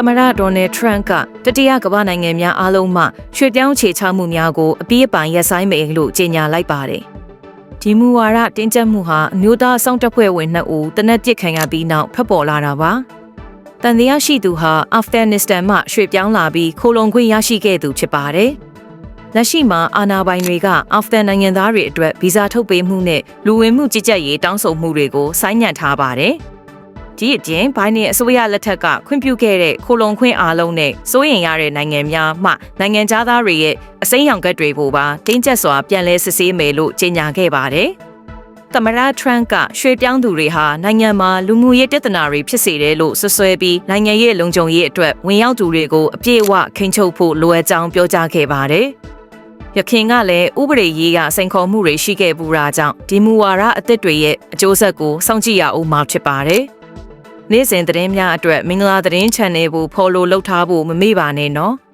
သမ္မတဒေါ်နယ်ထရန့်ကတတိယကမ္ဘာနိုင်ငံများအားလုံးမှရွှေ့ပြောင်းခြေချမှုများကိုအပြည့်အပိုင်ရပ်ဆိုင်းမယ်လို့ကြေညာလိုက်ပါတယ်။ဒီမူဝါဒတင်းကျပ်မှုဟာအမျိုးသားအစောင့်တပ်ဖွဲ့ဝင်2ဦးတနက်ပစ်ခံရပြီးနောက်ဖက်ပေါ်လာတာပါ။တန်တရားရှိသူဟာအာဖဂန်နစ္စတန်မှရွှေ့ပြောင်းလာပြီးခိုလုံခွင့်ရရှိခဲ့သူဖြစ်ပါတယ်။လက်ရှိမှာအာဏာပိုင်တွေကအာဖဂန်နိုင်ငံသားတွေအတွက်ဗီဇာထုတ်ပေးမှုနဲ့လူဝင်မှုကြီးကြပ်ရေးတောင်းဆိုမှုတွေကိုဆိုင်းငံ့ထားပါတယ်။ ဒီအပြင်ဘိုင်းနေအစိုးရလက်ထက်ကခွင့်ပြုခဲ့တဲ့ခိုလုံခွင့်အားလုံးနဲ့စိုးရင်ရတဲ့နိုင်ငံများမှနိုင်ငံသားတွေရဲ့အစိမ်းရောင်ကတ်တွေကိုပါတင်းကျပ်စွာပြန်လဲစစ်ဆေးမယ်လို့ကြေညာခဲ့ပါတယ်။သမ္မတထရန့်ကရွှေ့ပြောင်းသူတွေဟာနိုင်ငံမှာလူမှုရေးပြဿနာတွေဖြစ်စေတယ်လို့ဆွဆွဲပြီးနိုင်ငံရေးလုံခြုံရေးအတွက်ဝင်ရောက်သူတွေကိုအပြည့်အဝခိန်ချုပ်ဖို့လိုအပ်ကြောင်းပြောကြားခဲ့ပါတယ်။ရခင်ကလည်းဥပဒေရေးကစိန်ခေါ်မှုတွေရှိခဲ့ပူတာကြောင့်ဒီမူဝါဒအသစ်တွေရဲ့အကျိုးဆက်ကိုစောင့်ကြည့်ရအောင်မှာဖြစ်ပါတယ်။ နေ့စဉ်သတင်းများအတွက်မင်္ဂလာသတင်း channel ကို follow လုပ်ထားဖို့မမေ့ပါနဲ့နော်။